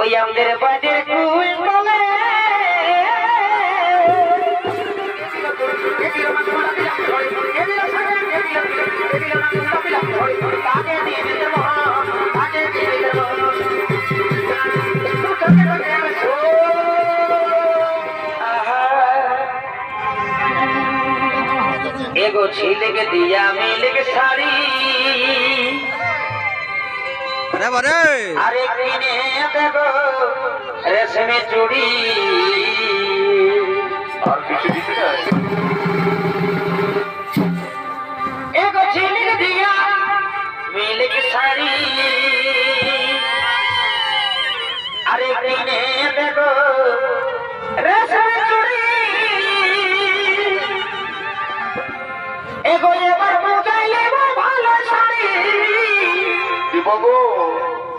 ওই আমাদের বাড়ির কুল তলে। এগো ছিলেকে দিয়া মিলেকে শাড়ি বারে বারে। আরে কিনে দেব রেশমে চুড়ি। আর কিছু দিতে এগো ঝিলিক দিয়া মিলিক শাড়ি। আরে কিনে রেশমে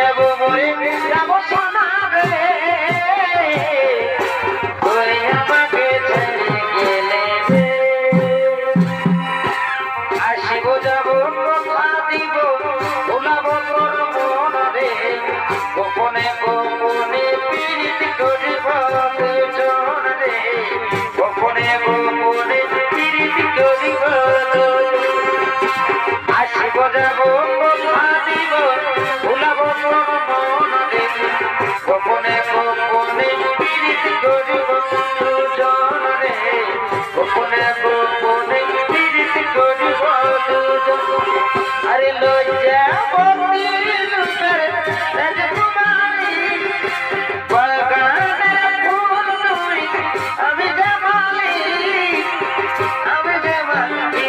যাব মরে যাব সোনা রে তুই আমাকে ছেড়ে গেলে আসিব যাব, কথা দিব ভুলাব তোর মন। গোপনে গোপনে পীড়িত করিব দুজন রে। গোপনে গোপনে পীড়িত করিব। আসিব যাব আরে লজ্জা বন্দি রূপের রাজকুমারী বাগানের ফুল তুই আমি জামালি আমি জামালি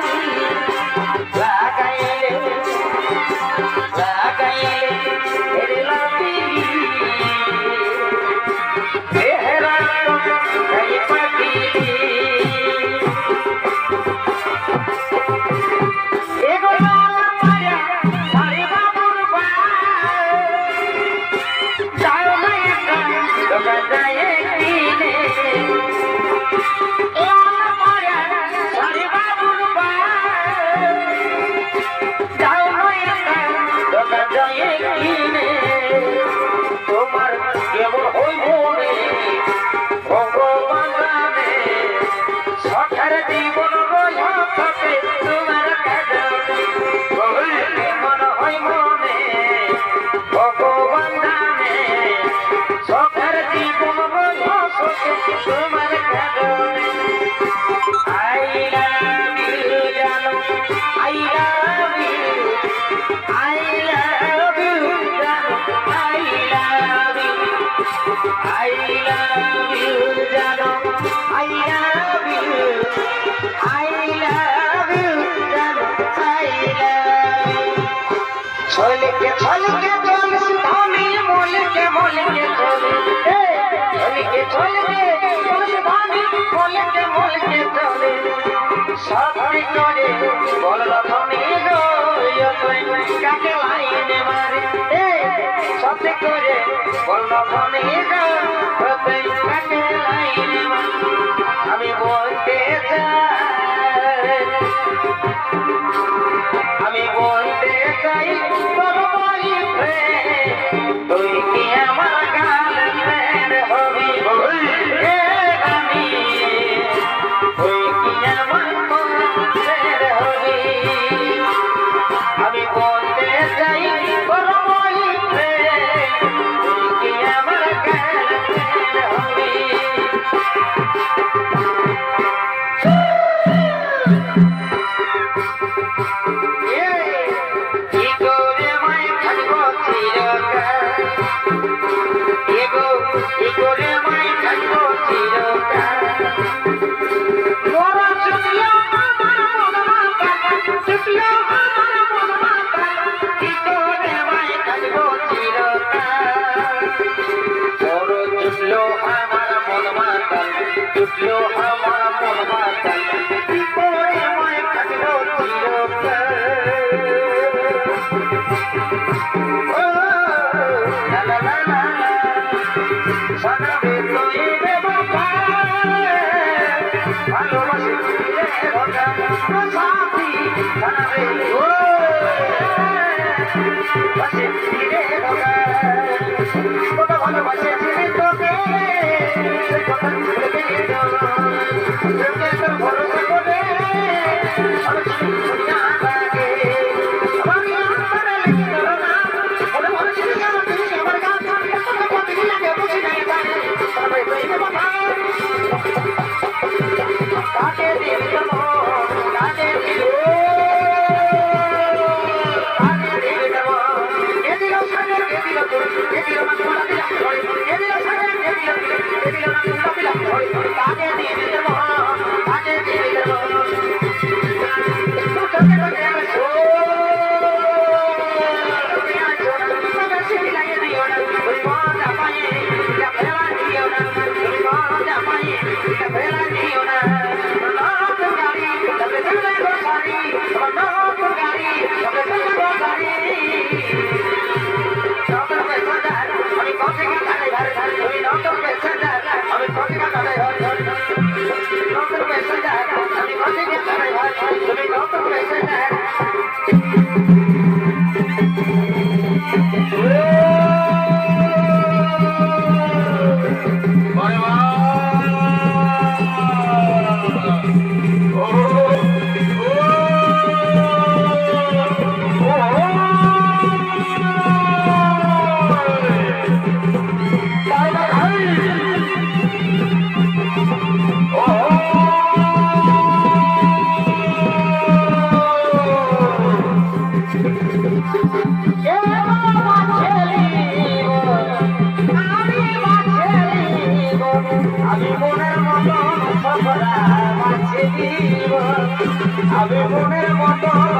जाएगी ছলকে ছলকে চলিস ধনি মলকে মলকে চলকে ছলকে চলিস ধনি মলকে মলকে চলে সব করে বলল ধনি গো কাকে পথে আমি বলতে চাই টুটলো আমার মন মাতাল কি করে আমায় কাটলো চিরকাল ভালোবাসি রে ভগবান সাথী ধরা রে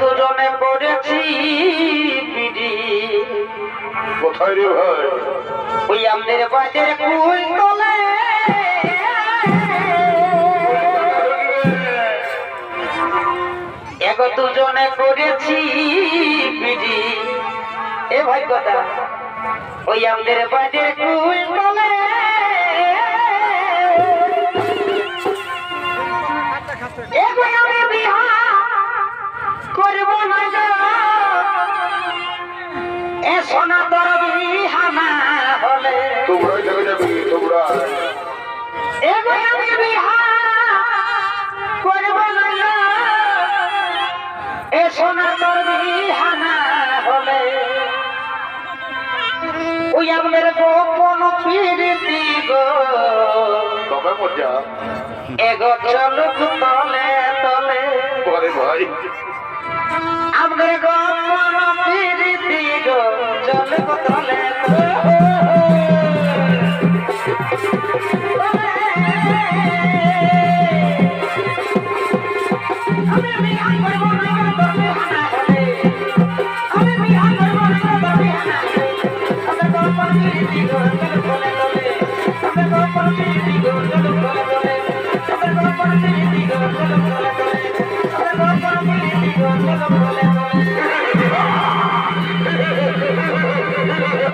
দুজনে পড়েছি পিডি। কোথায় রে ভাই? ওই আমাদের বাজের কুল তোলে। এগো দুজনে করেছি পিডি। এ ভাই কথা ওই আমাদের বাজের কুল আমার গোপন পিড়িতি গো। তবে মজা। এগো চলুক তলে তলে। বলে ভাই। আমার গোপন পিড়িতি গো চলুক তলে তলে।